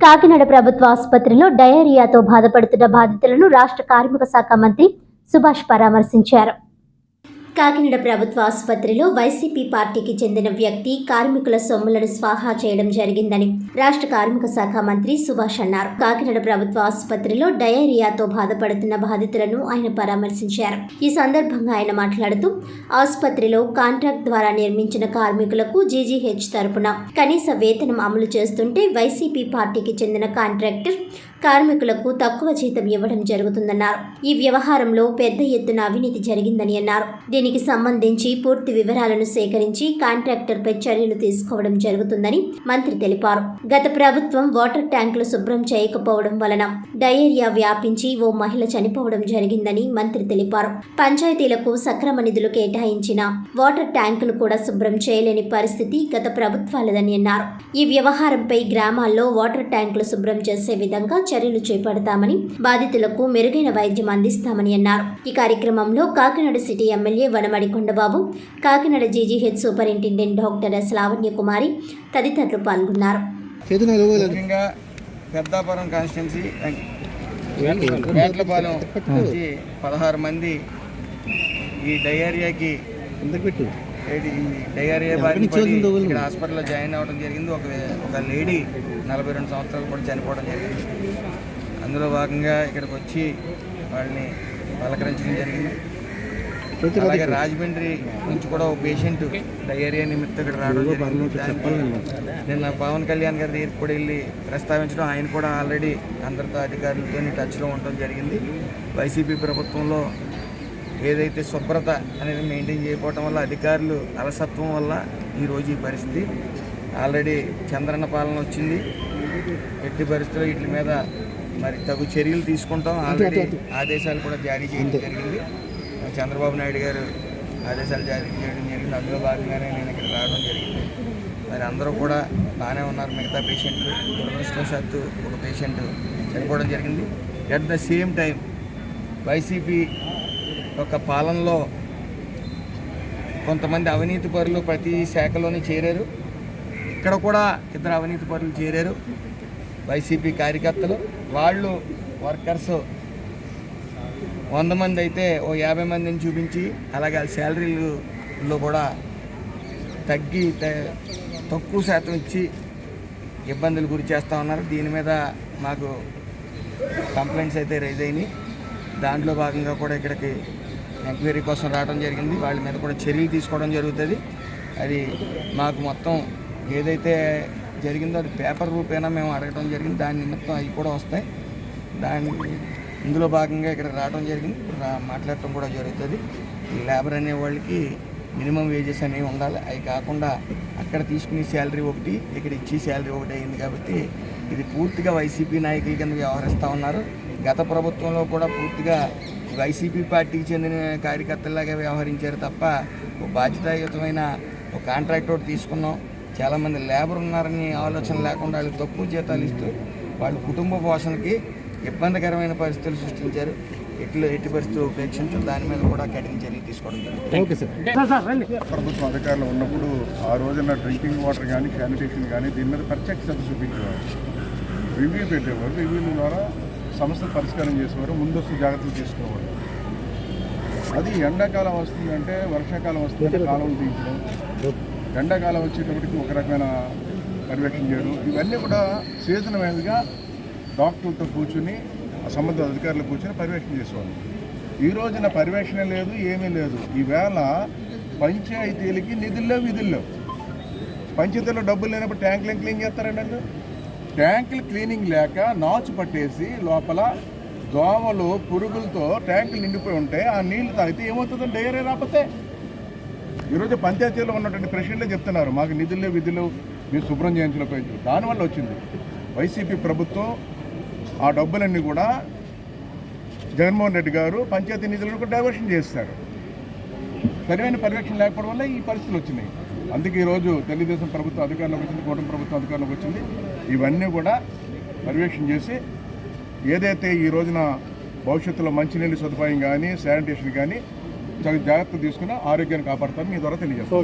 కాకినాడ ప్రభుత్వ ఆసుపత్రిలో డయేరియాతో బాధపడుతున్న బాధితులను రాష్ట్ర కార్మిక శాఖ మంత్రి సుభాష్ పరామర్శించారు. కాకినాడ ప్రభుత్వ ఆసుపత్రిలో వైసీపీ పార్టీకి చెందిన వ్యక్తి కార్మికుల సొమ్ములను స్వాహా చేయడం జరిగిందని రాష్ట్ర కార్మిక శాఖ మంత్రి సుభాష్ అన్నారు. కాకినాడ ప్రభుత్వ ఆసుపత్రిలో డయేరియాతో బాధపడుతున్న బాధితులను ఆయన పరామర్శించారు. ఈ సందర్భంగా ఆయన మాట్లాడుతూ ఆసుపత్రిలో కాంట్రాక్ట్ ద్వారా నిర్మించిన కార్మికులకు జీజీహెచ్ తరపున కనీస వేతనం అమలు చేస్తుంటే వైసీపీ పార్టీకి చెందిన కాంట్రాక్టర్ కార్మికులకు తక్కువ జీతం ఇవ్వడం జరుగుతుందన్నారు. ఈ వ్యవహారంలో పెద్ద ఎత్తున అవినీతి జరిగిందని అన్నారు. దీనికి సంబంధించి పూర్తి వివరాలను సేకరించి కాంట్రాక్టర్పై చర్యలు తీసుకోవడం జరుగుతుందని మంత్రి తెలిపారు. గత ప్రభుత్వం వాటర్ ట్యాంకులు శుభ్రం చేయకపోవడం వలన డయేరియా వ్యాపించి ఓ మహిళ చనిపోవడం జరిగిందని మంత్రి తెలిపారు. పంచాయతీలకు సక్రమ నిధులు కేటాయించిన వాటర్ ట్యాంకులు కూడా శుభ్రం చేయలేని పరిస్థితి గత ప్రభుత్వాలదని అన్నారు. ఈ వ్యవహారంపై గ్రామాల్లో వాటర్ ట్యాంకులు శుభ్రం చేసే విధంగా చర్యలు చేపడతామని బాధితులకు మెరుగైన వైద్యం అందిస్తామని అన్నారు. ఈ కార్యక్రమంలో Kakinada city MLA Vanamadi Kondababu Kakinada GGH superintendent doctor S Lavanya Kumari తదితరులు పాల్గొన్నారు. పెద్దాపురం కాన్స్టిట్యున్సీ పదహారు మంది ఈ డయేరియాకి ఈ డయేరియా బారిన పడి ఇక్కడ హాస్పిటల్లో జాయిన్ అవ్వడం జరిగింది. ఒక ఒక లేడీ నలభై రెండు సంవత్సరాలు కూడా చనిపోవడం జరిగింది. అందులో భాగంగా ఇక్కడికి వచ్చి వాళ్ళని పలకరించడం జరిగింది. అలాగే రాజమండ్రి నుంచి కూడా ఒక పేషెంట్ డయేరియా నిమిత్తం ఇక్కడ రావడం జరిగింది. నిన్న పవన్ కళ్యాణ్ గారి దగ్గరికి కూడా వెళ్ళి ప్రస్తావించడం ఆయన కూడా ఆల్రెడీ అందరితో అధికారులతో టచ్లో ఉండడం జరిగింది. వైసీపీ ప్రభుత్వంలో ఏదైతే శుభ్రత అనేది మెయింటైన్ చేయకపోవడం వల్ల అధికారులు అలసత్వం వల్ల ఈరోజు ఈ పరిస్థితి. ఆల్రెడీ చంద్రన్న పాలన వచ్చింది. ఎట్టి పరిస్థితుల్లో వీటి మీద మరి తగు చర్యలు తీసుకుంటాం. ఆల్రెడీ ఆదేశాలు కూడా జారీ చేయడం జరిగింది. చంద్రబాబు నాయుడు గారు ఆదేశాలు జారీ చేయడం జరిగింది. అందులో భాగంగానే నేను ఇక్కడ రావడం జరిగింది. మరి అందరూ కూడా బాగానే ఉన్నారు. మిగతా పేషెంట్లు దురదృష్టవశాత్తు ఒక పేషెంట్ చనిపోవడం జరిగింది. At the same time YCP యొక్క పాలనలో కొంతమంది అవినీతి పరులు ప్రతి శాఖలోని చేరారు. ఇక్కడ కూడా ఇద్దరు అవినీతి పరులు చేరారు. వైసీపీ కార్యకర్తలు వాళ్ళు వర్కర్స్. వంద మంది అయితే ఓ యాభై మందిని చూపించి అలాగే వాళ్ళ కూడా తగ్గి తక్కువ శాతం ఇచ్చి ఇబ్బందులు గురి చేస్తూ ఉన్నారు. దీని మీద మాకు కంప్లైంట్స్ అయితే రైజ్ అయినాయి. దాంట్లో భాగంగా కూడా ఇక్కడికి ఎంక్వైరీ కోసం రావడం జరిగింది. వాళ్ళ మీద కూడా చర్యలు తీసుకోవడం జరుగుతుంది. అది మాకు మొత్తం ఏదైతే జరిగిందో అది పేపర్ రూపేనా మేము అడగడం జరిగింది. దాని నిమిత్తం అవి కూడా వస్తాయి. దాని ఇందులో భాగంగా ఇక్కడ రావడం జరిగింది. మాట్లాడటం కూడా జరుగుతుంది. ఈ లేబర్ అనే వాళ్ళకి మినిమం వేజెస్ అనేవి ఉండాలి. అవి కాకుండా అక్కడ తీసుకునే శాలరీ ఒకటి ఇక్కడ ఇచ్చే శాలరీ ఒకటి అయింది కాబట్టి ఇది పూర్తిగా వైసీపీ నాయకుల కింద వ్యవహరిస్తూ ఉన్నారు. గత ప్రభుత్వంలో కూడా పూర్తిగా వైసీపీ పార్టీకి చెందిన కార్యకర్తలాగా వ్యవహరించారు తప్ప ఒక బాధ్యతాయుతమైన ఒక కాంట్రాక్ట్ ఒకటి తీసుకున్నాం. చాలామంది లేబర్ ఉన్నారని ఆలోచన లేకుండా వాళ్ళకి తక్కువ జీతాలు ఇస్తూ వాళ్ళ కుటుంబ పోషణకి ఇబ్బందికరమైన పరిస్థితులు సృష్టించారు. ఎట్లు ఎట్టి పరిస్థితులు ఉపేక్షించు దాని మీద కూడా కఠిన చర్యలు తీసుకోవడం ప్రభుత్వం అధికారులు ఉన్నప్పుడు ఆ రోజున డ్రింకింగ్ వాటర్ కానీ శానిటేషన్ కానీ దీని మీద ప్రత్యక్ష శ్రద్ధ చూపించేవారు రివ్యూ పెట్టేవారు. రివ్యూ ద్వారా సమస్య పరిష్కారం చేసేవారు ముందస్తు జాగ్రత్తలు తీసుకోవాలి. అది ఎండాకాలం వస్తుందంటే వర్షాకాలం వస్తుందంటే కాలం తీయించడం ఎండాకాలం వచ్చేటప్పటికి ఒక రకమైన పర్యవేక్షణ చేయడం. ఇవన్నీ కూడా సీజన్ వైజ్గా డాక్టర్లతో కూర్చుని సంబంధిత అధికారులు కూర్చొని పర్యవేక్షణ చేసేవాళ్ళు ఈ రోజున పర్యవేక్షణ లేదు ఏమీ లేదు. ఈవేళ పంచాయతీలకి నిధుల్లో విధుల్లో పంచాయతీలో డబ్బులు లేనప్పుడు ట్యాంకులు ఏం క్లీన్ చేస్తారండి వాళ్ళు? ట్యాంకులు క్లీనింగ్ లేక నాచు పట్టేసి లోపల దోమలు పురుగులతో ట్యాంకులు నిండిపోయి ఉంటే ఆ నీళ్ళు తాగితే ఏమవుతుందండి? డైరీ రాకపోతే? ఈరోజు పంచాయతీలో ఉన్నటువంటి ప్రెసిడెంట్లే చెప్తున్నారు. మాకు నిధులు విధులు మీరు శుభ్రం చేయించలేకపోయింది దానివల్ల వచ్చింది. వైసీపీ ప్రభుత్వం ఆ డబ్బులన్నీ కూడా జగన్మోహన్ రెడ్డి గారు పంచాయతీ నిధులను కూడా డైవర్షన్ చేస్తారు. సరైన పర్యవేక్షణ లేకపోవడం వల్ల ఈ పరిస్థితులు వచ్చినాయి. అందుకే ఈరోజు తెలుగుదేశం ప్రభుత్వం అధికారంలోకి వచ్చింది కూటమి ప్రభుత్వం అధికారంలోకి వచ్చింది. ఇవన్నీ కూడా పర్యవేక్షణ చేసి ఏదైతే ఈ రోజున భవిష్యత్తులో మంచినీళ్ళు సదుపాయం కానీ శానిటేషన్ కానీ చాలా జాగ్రత్త తీసుకుని ఆరోగ్యాన్ని కాపాడతామని మీ ద్వారా తెలియజేస్తాం